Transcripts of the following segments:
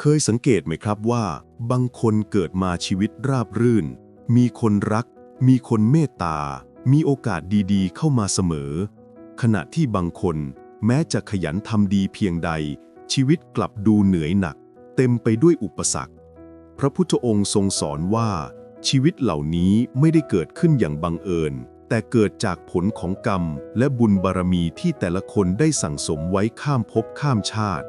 เคยสังเกตไหมครับว่า บางคนเกิดมาชีวิตราบรื่น มีคนรัก มีคนเมตตา มีโอกาสดีๆ เข้ามาเสมอ ขณะที่บางคน แม้จะขยันทำดีเพียงใด ชีวิตกลับดูเหนื่อยหนัก เต็มไปด้วยอุปสรรค พระพุทธองค์ทรงสอนว่า ชีวิตเหล่านี้ไม่ได้เกิดขึ้นอย่างบังเอิญ แต่เกิดจากผลของกรรม และบุญบารมีที่แต่ละคนได้สั่งสมไว้ข้ามภพข้ามชาติ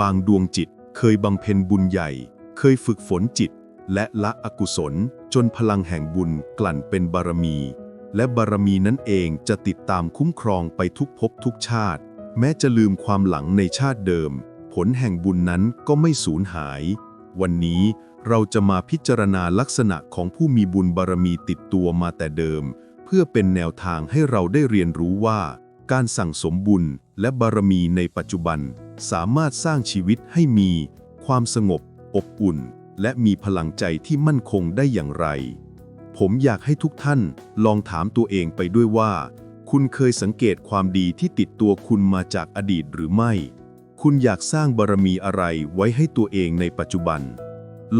บางดวงจิต เคยบำเพ็ญบุญใหญ่ เคยฝึกฝนจิต และละอกุศล จนพลังแห่งบุญกลั่นเป็นบารมี และบารมีนั้นเองจะติดตามคุ้มครองไปทุกภพทุกชาติ แม้จะลืมความหลังในชาติเดิม ผลแห่งบุญนั้นก็ไม่สูญหาย วันนี้เราจะมาพิจารณาลักษณะของผู้มีบุญบารมีติดตัวมาแต่เดิม เพื่อเป็นแนวทางให้เราได้เรียนรู้ว่า การสั่งสมบุญและบารมีในปัจจุบัน สามารถสร้างชีวิตให้มี ความสงบ อบอุ่น และมีพลังใจที่มั่นคงได้อย่างไร ผมอยากให้ทุกท่านลองถามตัวเองไปด้วยว่า คุณเคยสังเกตความดีที่ติดตัวคุณมาจากอดีตหรือไม่ คุณอยากสร้างบารมีอะไรไว้ให้ตัวเองในปัจจุบัน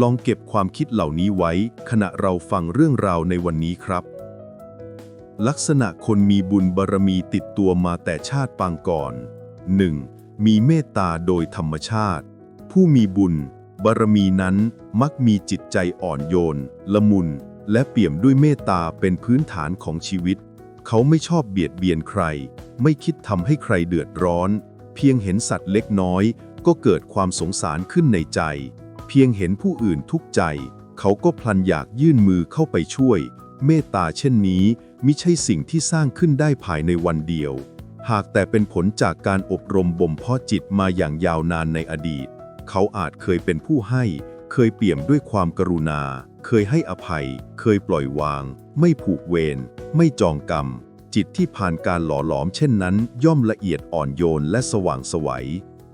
ลองเก็บความคิดเหล่านี้ไว้ ขณะเราฟังเรื่องราวในวันนี้ครับ ลักษณะคนมีบุญบารมีติดตัวมาแต่ชาติปางก่อน 1. มีเมตตาโดยธรรมชาติ ผู้มีบุญ บารมีนั้นมักมีจิตใจอ่อนโยน ละมุน และเปี่ยมด้วยเมตตาเป็นพื้นฐานของชีวิต เขาไม่ชอบเบียดเบียนใคร ไม่คิดทำให้ใครเดือดร้อน เพียงเห็นสัตว์เล็กน้อย ก็เกิดความสงสารขึ้นในใจ เพียงเห็นผู้อื่นทุกข์ใจ เขาก็พลันอยากยื่นมือเข้าไปช่วย เมตตาเช่นนี้ มิใช่สิ่งที่สร้างขึ้นได้ภายในวันเดียว หากแต่เป็นผลจากการอบรมบ่มเพาะจิตมาอย่างยาวนานในอดีต เขาอาจเคยเป็นผู้ให้ เคยเปี่ยมด้วยความกรุณา เคยให้อภัย เคยปล่อยวาง ไม่ผูกเวร ไม่จองกรรม จิตที่ผ่านการหล่อหลอมเช่นนั้น ย่อมละเอียดอ่อนโยนและสว่างสวัย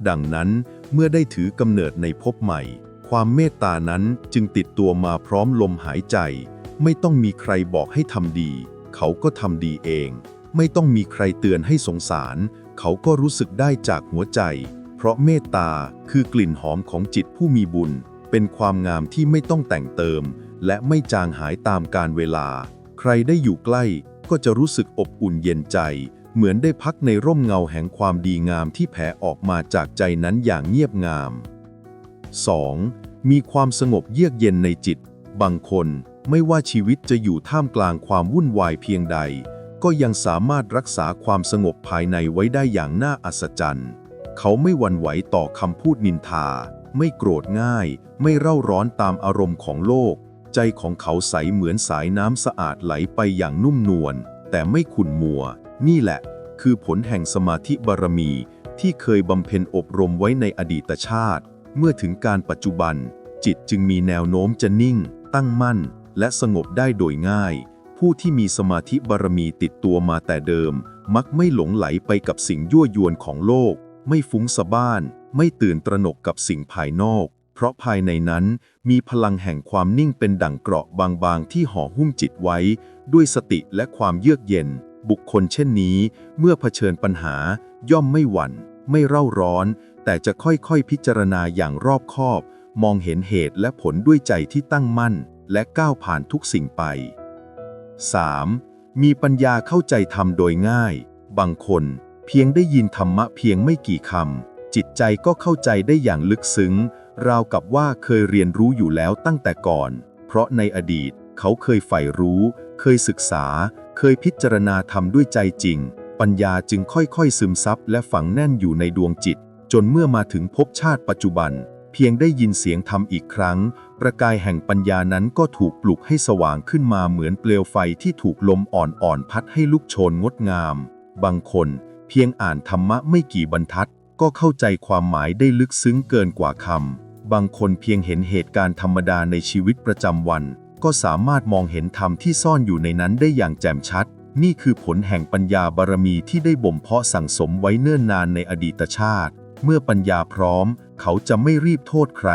ดังนั้นเมื่อได้ถือกำเนิดในภพใหม่ ความเมตตานั้นจึงติดตัวมาพร้อมลมหายใจ ไม่ต้องมีใครบอกให้ทำดี เขาก็ทำดีเอง ไม่ต้องมีใครเตือนให้สงสาร เขาก็รู้สึกได้จากหัวใจ เพราะเมตตาคือกลิ่นหอมของจิตผู้มีบุญ เป็นความงามที่ไม่ต้องแต่งเติม และไม่จางหายตามกาลเวลา ใครได้อยู่ใกล้ก็จะรู้สึกอบอุ่นเย็นใจ เหมือนได้พักในร่มเงาแห่งความดีงามที่แผ่ออกมาจากใจนั้นอย่างเงียบงาม 2. มีความสงบเยือกเย็นในจิต บางคน ไม่ว่าชีวิตจะอยู่ท่ามกลางความวุ่นวายเพียงใด ก็ยังสามารถรักษาความสงบภายในไว้ได้อย่างน่าอัศจรรย์ เขาไม่หวั่นไหวต่อคำพูดนินทา ไม่โกรธง่าย ไม่เร่าร้อนตามอารมณ์ของโลก ใจของเขาใสเหมือนสายน้ำสะอาดไหลไปอย่างนุ่มนวล แต่ไม่ขุ่นมัว นี่แหละ คือผลแห่งสมาธิบารมี ที่เคยบำเพ็ญอบรมไว้ในอดีตชาติ เมื่อถึงการปัจจุบัน จิตจึงมีแนวโน้มจะนิ่ง ตั้งมั่น และสงบได้โดยง่าย ผู้ที่มีสมาธิบารมีติดตัวมาแต่เดิม มักไม่หลงไหลไปกับสิ่งยั่วยวนของโลก ไม่ฟุ้งสะบ้าน ไม่ตื่นตระหนกกับสิ่งภายนอก เพราะภายในนั้นมีพลังแห่งความนิ่งเป็นดั่งเกราะบางๆ ที่ห่อหุ้มจิตไว้ ด้วยสติและความเยือกเย็น บุคคลเช่นนี้ เมื่อเผชิญปัญหา ย่อมไม่หวั่น ไม่เร่าร้อน แต่จะค่อยๆพิจารณาอย่างรอบคอบ มองเห็นเหตุและผลด้วยใจที่ตั้งมั่น และก้าวผ่านทุกสิ่งไป 3. มีปัญญาเข้าใจธรรมโดยง่าย บางคนเพียงได้ยินธรรมะเพียงไม่กี่คำจิตใจก็เข้าใจได้อย่างลึกซึ้ง ราวกับว่าเคยเรียนรู้อยู่แล้วตั้งแต่ก่อน เพราะในอดีตเขาเคยใฝ่รู้ เคยศึกษา เคยพิจารณาธรรมด้วยใจจริง ปัญญาจึงค่อยๆ ซึมซับและฝังแน่นอยู่ในดวงจิต จนเมื่อมาถึงภพชาติปัจจุบัน เพียงได้ยินเสียงธรรมอีกครั้ง ประกายแห่งปัญญานั้นก็ถูกปลุกให้สว่างขึ้นมาเหมือนเปลวไฟที่ถูกลมอ่อนๆพัดให้ลุกโชนงดงาม บางคนเพียงอ่านธรรมะไม่กี่บรรทัด ก็เข้าใจความหมายได้ลึกซึ้งเกินกว่าคำ บางคนเพียงเห็นเหตุการณ์ธรรมดาในชีวิตประจำวัน ก็สามารถมองเห็นธรรมที่ซ่อนอยู่ในนั้นได้อย่างแจ่มชัด นี่คือผลแห่งปัญญาบารมีที่ได้บ่มเพาะสั่งสมไว้เนิ่นนานในอดีตชาติ เมื่อปัญญาพร้อม เขาจะไม่รีบโทษใคร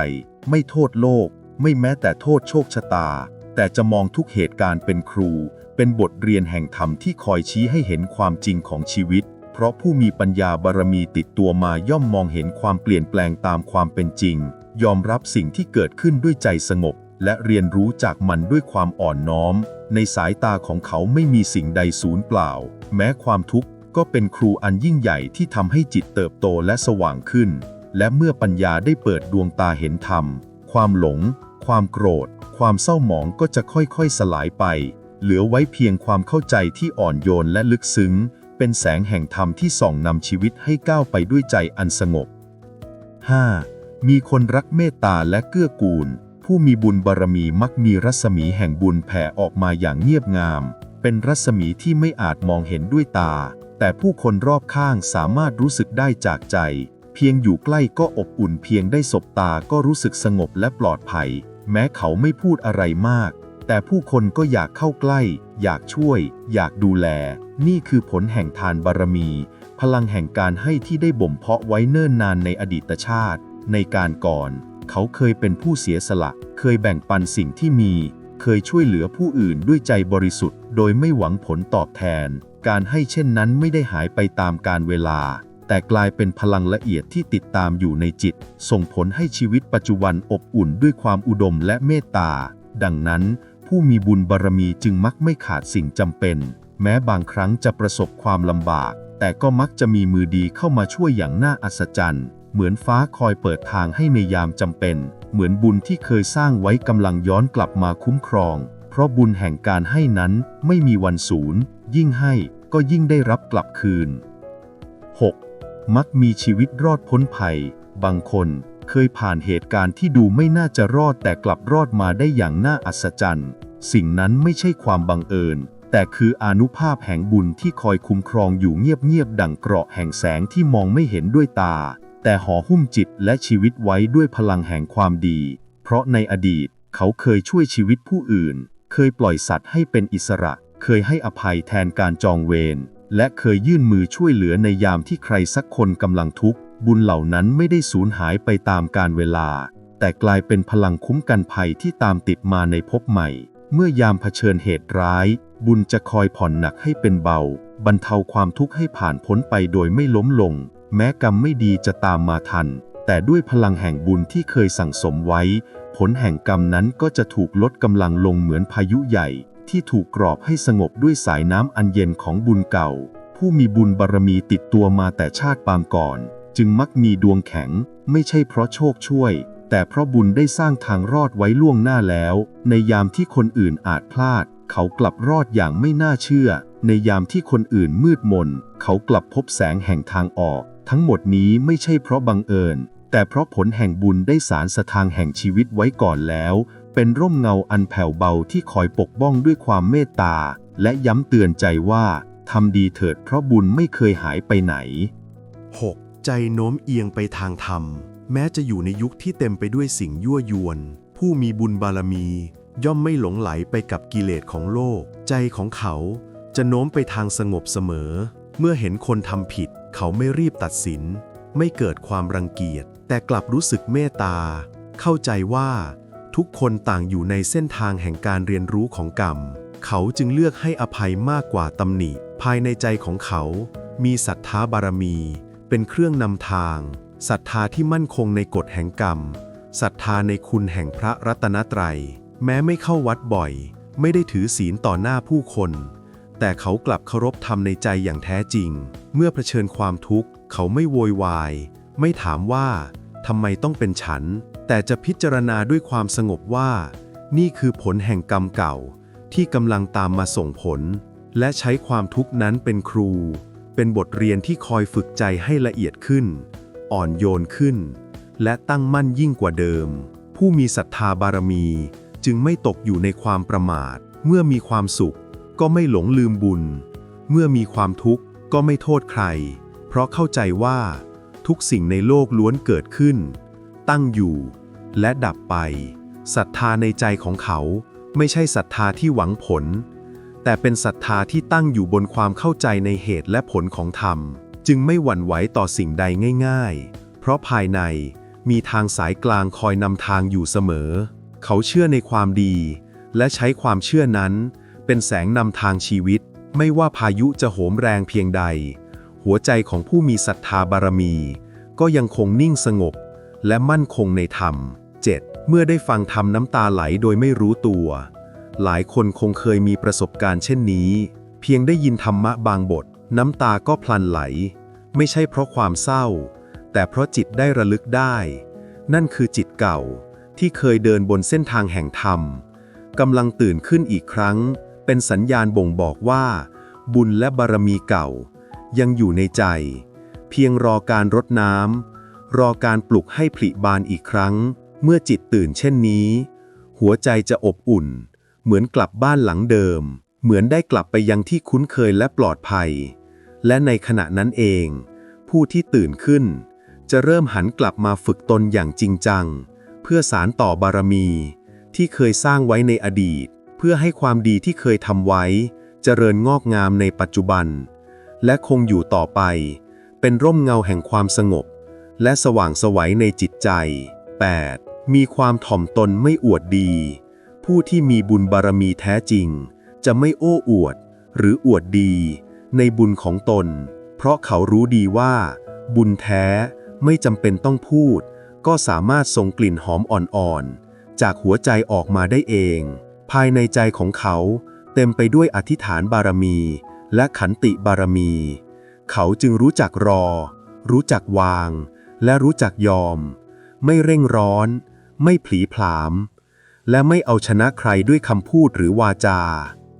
ไม่โทษโลก ไม่แม้แต่โทษโชคชะตา แต่จะมองทุกเหตุการณ์เป็นครู เป็นบทเรียนแห่งธรรมที่คอยชี้ให้เห็นความจริงของชีวิต เพราะผู้มีปัญญาบารมีติดตัวมาย่อมมองเห็นความเปลี่ยนแปลงตามความเป็นจริง ยอมรับสิ่งที่เกิดขึ้นด้วยใจสงบ และเรียนรู้จากมันด้วยความอ่อนน้อม ในสายตาของเขาไม่มีสิ่งใดสูญเปล่า แม้ความทุกข์ก็เป็นครูอันยิ่งใหญ่ที่ทำให้จิตเติบโตและสว่างขึ้น และเมื่อปัญญาได้เปิดดวงตาเห็นธรรม ความหลง ความโกรธ ความเศร้าหมองก็จะค่อยๆสลายไป เหลือไว้เพียงความเข้าใจที่อ่อนโยนและลึกซึ้ง เป็นแสงแห่งธรรมที่ส่องนำชีวิตให้ก้าวไปด้วยใจอันสงบ 5. มีคนรักเมตตาและเกื้อกูล ผู้มีบุญบารมีมักมีรัศมีแห่งบุญแผ่ออกมาอย่างเงียบงาม เป็นรัศมีที่ไม่อาจมองเห็นด้วยตา แต่ผู้คนรอบข้างสามารถรู้สึกได้จากใจเพียงอยู่ใกล้ก็อบอุ่นเพียงได้สบตาก็รู้สึกสงบและปลอดภัย แม้เขาไม่พูดอะไรมาก แต่ผู้คนก็อยากเข้าใกล้ อยากช่วย อยากดูแล นี่คือผลแห่งทานบารมี พลังแห่งการให้ที่ได้บ่มเพาะไว้เนิ่นนานในอดีตชาติ ในการก่อน เขาเคยเป็นผู้เสียสละ เคยแบ่งปันสิ่งที่มี เคยช่วยเหลือผู้อื่นด้วยใจบริสุทธิ์ โดยไม่หวังผลตอบแทน การให้เช่นนั้นไม่ได้หายไปตามกาลเวลา แต่กลายเป็นพลังละเอียดที่ติดตามอยู่ในจิต ส่งผลให้ชีวิตปัจจุบันอบอุ่นด้วยความอุดมและเมตตา ดังนั้น ผู้มีบุญบารมีจึงมักไม่ขาดสิ่งจำเป็น แม้บางครั้งจะประสบความลำบาก แต่ก็มักจะมีมือดีเข้ามาช่วยอย่างน่าอัศจรรย์ เหมือนฟ้าคอยเปิดทางให้ในยามจำเป็น เหมือนบุญที่เคยสร้างไว้กำลังย้อนกลับมาคุ้มครอง เพราะบุญแห่งการให้นั้นไม่มีวันสูญยิ่งให้ก็ยิ่งได้รับกลับคืน 6. มักมีชีวิตรอดพ้นภัย บางคนเคยผ่านเหตุการณ์ที่ดูไม่น่าจะรอดแต่กลับรอดมาได้อย่างน่าอัศจรรย์ สิ่งนั้นไม่ใช่ความบังเอิญ แต่คืออนุภาพแห่งบุญที่คอยคุ้มครองอยู่เงียบๆดังเกราะแห่งแสงที่มองไม่เห็นด้วยตา แต่ห่อหุ้มจิตและชีวิตไว้ด้วยพลังแห่งความดี เพราะในอดีตเขาเคยช่วยชีวิตผู้อื่น เคยปล่อยสัตว์ให้เป็นอิสระ เคยให้อภัยแทนการจองเวร และเคยยื่นมือช่วยเหลือในยามที่ใครสักคนกำลังทุกข์ บุญเหล่านั้นไม่ได้สูญหายไปตามกาลเวลา แต่กลายเป็นพลังคุ้มกันภัยที่ตามติดมาในภพใหม่ เมื่อยามเผชิญเหตุร้าย บุญจะคอยผ่อนหนักให้เป็นเบา บรรเทาความทุกข์ให้ผ่านพ้นไปโดยไม่ล้มลง แม้กรรมไม่ดีจะตามมาทัน แต่ด้วยพลังแห่งบุญที่เคยสั่งสมไว้ ผลแห่งกรรมนั้นก็จะถูกลดกำลังลงเหมือนพายุใหญ่ ที่ถูกกรอบให้สงบด้วยสายน้ำอันเย็นของบุญเก่า ผู้มีบุญบารมีติดตัวมาแต่ชาติปางก่อน จึงมักมีดวงแข็ง ไม่ใช่เพราะโชคช่วย แต่เพราะบุญได้สร้างทางรอดไว้ล่วงหน้าแล้ว ในยามที่คนอื่นอาจพลาด เขากลับรอดอย่างไม่น่าเชื่อ ในยามที่คนอื่นมืดมน เขากลับพบแสงแห่งทางออก ทั้งหมดนี้ไม่ใช่เพราะบังเอิญ แต่เพราะผลแห่งบุญได้สารสทางแห่งชีวิตไว้ก่อนแล้ว เป็นร่มเงาอันแผ่วเบาที่คอยปกป้องด้วยความเมตตา และย้ำเตือนใจว่าทำดีเถิดเพราะบุญไม่เคยหายไปไหน 6. ใจโน้มเอียงไปทางธรรม แม้จะอยู่ในยุคที่เต็มไปด้วยสิ่งยั่วยวน ผู้มีบุญบารมี ย่อมไม่หลงไหลไปกับกิเลสของโลก ใจของเขาจะโน้มไปทางสงบเสมอ เมื่อเห็นคนทำผิด เขาไม่รีบตัดสิน ไม่เกิดความรังเกียจ แต่กลับรู้สึกเมตตา เข้าใจว่า ทุกคนต่างอยู่ในเส้นทางแห่งการเรียนรู้ของกรรม เขาจึงเลือกให้อภัยมากกว่าตำหนิ ภายในใจของเขา มีศรัทธาบารมี เป็นเครื่องนำทาง ศรัทธาที่มั่นคงในกฎแห่งกรรม ศรัทธาในคุณแห่งพระรัตนตรัย แม้ไม่เข้าวัดบ่อย ไม่ได้ถือศีลต่อหน้าผู้คน แต่เขากลับเคารพธรรมในใจอย่างแท้จริง เมื่อเผชิญความทุกข์ เขาไม่โวยวาย ไม่ถามว่าทำไมต้องเป็นฉัน แต่จะพิจารณาด้วยความสงบว่า นี่คือผลแห่งกรรมเก่า ที่กำลังตามมาส่งผล และใช้ความทุกข์นั้นเป็นครู เป็นบทเรียนที่คอยฝึกใจให้ละเอียดขึ้น อ่อนโยนขึ้น และตั้งมั่นยิ่งกว่าเดิม ผู้มีศรัทธาบารมี จึงไม่ตกอยู่ในความประมาท เมื่อมีความสุข ก็ไม่หลงลืมบุญ เมื่อมีความทุกข์ก็ไม่โทษใคร เพราะเข้าใจว่า ทุกสิ่งในโลกล้วนเกิดขึ้น ตั้งอยู่ และดับไปศรัทธาในใจของเขาไม่ใช่ศรัทธาที่หวังผล แต่เป็นศรัทธาที่ตั้งอยู่บนความเข้าใจในเหตุและผลของธรรม จึงไม่หวั่นไหวต่อสิ่งใดง่าย ๆ เพราะภายในมีทางสายกลางคอยนำทางอยู่เสมอ เขาเชื่อในความดี และใช้ความเชื่อนั้น เป็นแสงนำทางชีวิต ไม่ว่าพายุจะโหมแรงเพียงใด หัวใจของผู้มีศรัทธาบารมี ก็ยังคงนิ่งสงบ และมั่นคงในธรรม 7. เมื่อได้ฟังธรรมน้ำตาไหลโดยไม่รู้ตัว หลายคนคงเคยมีประสบการณ์เช่นนี้ เพียงได้ยินธรรมะบางบท น้ำตาก็พลันไหล ไม่ใช่เพราะความเศร้า แต่เพราะจิตได้ระลึกได้ นั่นคือจิตเก่า ที่เคยเดินบนเส้นทางแห่งธรรมกำลังตื่นขึ้นอีกครั้ง เป็นสัญญาณบ่งบอกว่า บุญและบารมีเก่า ยังอยู่ในใจ เพียงรอการรดน้ำรอการปลุกให้ผลิบานอีกครั้ง เมื่อจิตตื่นเช่นนี้ หัวใจจะอบอุ่น เหมือนกลับบ้านหลังเดิม เหมือนได้กลับไปยังที่คุ้นเคยและปลอดภัย และในขณะนั้นเอง ผู้ที่ตื่นขึ้น จะเริ่มหันกลับมาฝึกตนอย่างจริงจัง เพื่อสารต่อบารมี ที่เคยสร้างไว้ในอดีต เพื่อให้ความดีที่เคยทำไว้ เจริญงอกงามในปัจจุบัน และคงอยู่ต่อไป เป็นร่มเงาแห่งความสงบ และสว่างไสวัยในจิตใจ 8. มีความถ่อมตนไม่อวดดี ผู้ที่มีบุญบารมีแท้จริง จะไม่โอ้อวด หรืออวดดี ในบุญของตน เพราะเขารู้ดีว่า บุญแท้ไม่จำเป็นต้องพูด ก็สามารถส่งกลิ่นหอมอ่อนๆ จากหัวใจออกมาได้เอง ภายในใจของเขา เต็มไปด้วยอธิษฐานบารมี และขันติบารมี เขาจึงรู้จักรอ รู้จักวาง และรู้จักยอม ไม่เร่งร้อน ไม่ผลีผลาม และไม่เอาชนะใครด้วยคำพูดหรือวาจา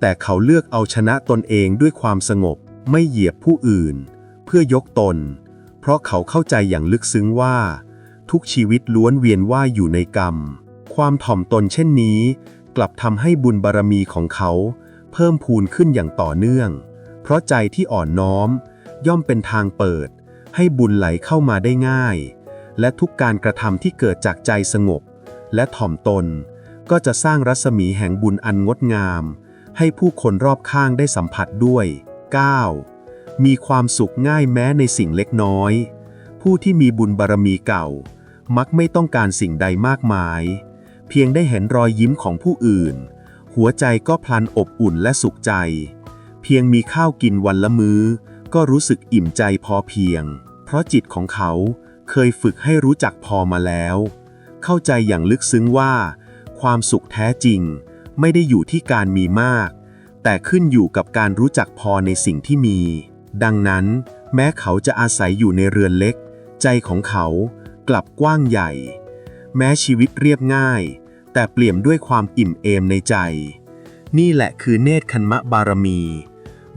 แต่เขาเลือกเอาชนะตนเองด้วยความสงบ ไม่เหยียบผู้อื่น เพื่อยกตน เพราะเขาเข้าใจอย่างลึกซึ้งว่า ทุกชีวิตล้วนเวียนว่ายอยู่ในกรรม ความถ่อมตนเช่นนี้ กลับทำให้บุญบารมีของเขา เพิ่มพูนขึ้นอย่างต่อเนื่อง เพราะใจที่อ่อนน้อม ย่อมเป็นทางเปิด ให้บุญไหลเข้ามาได้ง่ายและทุกการกระทำที่เกิดจากใจสงบ และถ่อมตน ก็จะสร้างรัศมีแห่งบุญอันงดงาม ให้ผู้คนรอบข้างได้สัมผัสด้วย 9. มีความสุขง่ายแม้ในสิ่งเล็กน้อย ผู้ที่มีบุญบารมีเก่า มักไม่ต้องการสิ่งใดมากมาย เพียงได้เห็นรอยยิ้มของผู้อื่น หัวใจก็พลันอบอุ่นและสุขใจ เพียงมีข้าวกินวันละมื้อ ก็รู้สึกอิ่มใจพอเพียง เพราะจิตของเขาเคยฝึกให้รู้จักพอมาแล้ว เข้าใจอย่างลึกซึ้งว่า ความสุขแท้จริง ไม่ได้อยู่ที่การมีมาก แต่ขึ้นอยู่กับการรู้จักพอในสิ่งที่มี ดังนั้น แม้เขาจะอาศัยอยู่ในเรือนเล็ก ใจของเขากลับกว้างใหญ่ แม้ชีวิตเรียบง่าย แต่เปลี่ยมด้วยความอิ่มเอมในใจ นี่แหละคือเนตรคันมะบารมี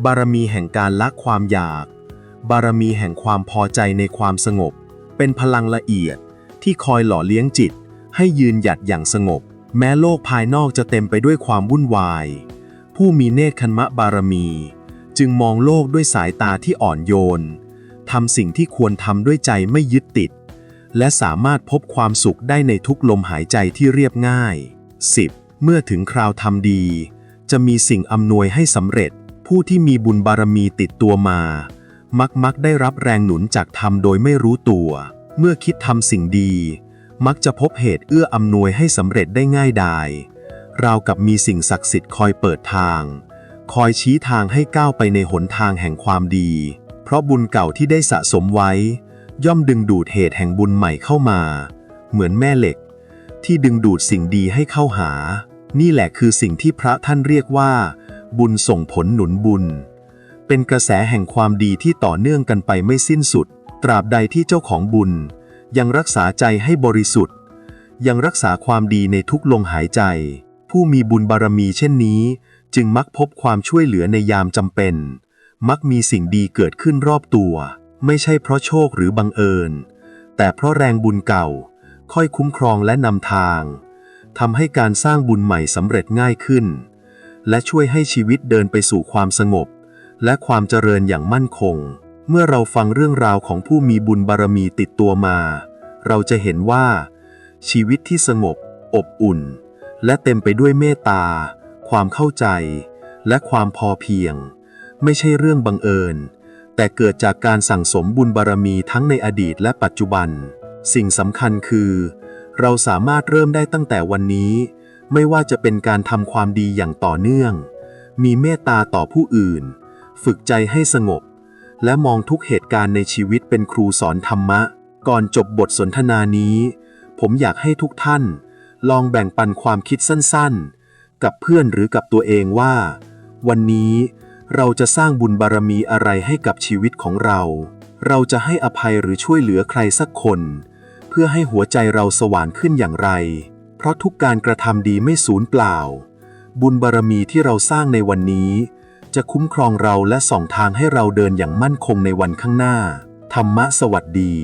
บารมีแห่งการละความอยาก บารมีแห่งความพอใจในความสงบ เป็นพลังละเอียด ที่คอยหล่อเลี้ยงจิต ให้ยืนหยัดอย่างสงบ แม้โลกภายนอกจะเต็มไปด้วยความวุ่นวาย ผู้มีเนตคันมะบารมี จึงมองโลกด้วยสายตาที่อ่อนโยนทำสิ่งที่ควรทำด้วยใจไม่ยึดติด และสามารถพบความสุขได้ในทุกลมหายใจที่เรียบง่าย 10. เมื่อถึงคราวทำดี จะมีสิ่งอำนวยให้สำเร็จ ผู้ที่มีบุญบารมีติดตัวมา มักมักได้รับแรงหนุนจากธรรมโดยไม่รู้ตัว เมื่อคิดทำสิ่งดี มักจะพบเหตุเอื้ออำนวยให้สำเร็จได้ง่ายดายราวกับมีสิ่งศักดิ์สิทธิ์คอยเปิดทาง คอยชี้ทางให้ก้าวไปในหนทางแห่งความดี เพราะบุญเก่าที่ได้สะสมไว้ ย่อมดึงดูดเหตุแห่งบุญใหม่เข้ามา เหมือนแม่เหล็ก ที่ดึงดูดสิ่งดีให้เข้าหา นี่แหละคือสิ่งที่พระท่านเรียกว่า บุญส่งผลหนุนบุญ เป็นกระแสแห่งความดีที่ต่อเนื่องกันไปไม่สิ้นสุด ตราบใดที่เจ้าของบุญ ยังรักษาใจให้บริสุทธิ์ ยังรักษาความดีในทุกลมหายใจ ผู้มีบุญบารมีเช่นนี้ จึงมักพบความช่วยเหลือในยามจำเป็น มักมีสิ่งดีเกิดขึ้นรอบตัว ไม่ใช่เพราะโชคหรือบังเอิญ แต่เพราะแรงบุญเก่า ค่อยคุ้มครองและนำทางทำให้การสร้างบุญใหม่สำเร็จง่ายขึ้น และช่วยให้ชีวิตเดินไปสู่ความสงบ และความเจริญอย่างมั่นคง เมื่อเราฟังเรื่องราวของผู้มีบุญบารมีติดตัวมา เราจะเห็นว่า ชีวิตที่สงบ อบอุ่น และเต็มไปด้วยเมตตา ความเข้าใจ และความพอเพียง ไม่ใช่เรื่องบังเอิญ แต่เกิดจากการสั่งสมบุญบารมีทั้งในอดีตและปัจจุบัน สิ่งสำคัญคือ เราสามารถเริ่มได้ตั้งแต่วันนี้ ไม่ว่าจะเป็นการทำความดีอย่างต่อเนื่อง มีเมตตาต่อผู้อื่น ฝึกใจให้สงบ และมองทุกเหตุการณ์ในชีวิตเป็นครูสอนธรรมะ ก่อนจบบทสนทนานี้ ผมอยากให้ทุกท่าน ลองแบ่งปันความคิดสั้นๆ กับเพื่อนหรือกับตัวเองว่า วันนี้เราจะสร้างบุญบารมีอะไรให้กับชีวิตของเรา เราจะให้อภัยหรือช่วยเหลือใครสักคน เพื่อให้หัวใจเราสว่างขึ้นอย่างไร เพราะทุกการกระทำดีไม่สูญเปล่า บุญบารมีที่เราสร้างในวันนี้ จะคุ้มครองเราและส่องทางให้เราเดินอย่างมั่นคงในวันข้างหน้า ธรรมะสวัสดี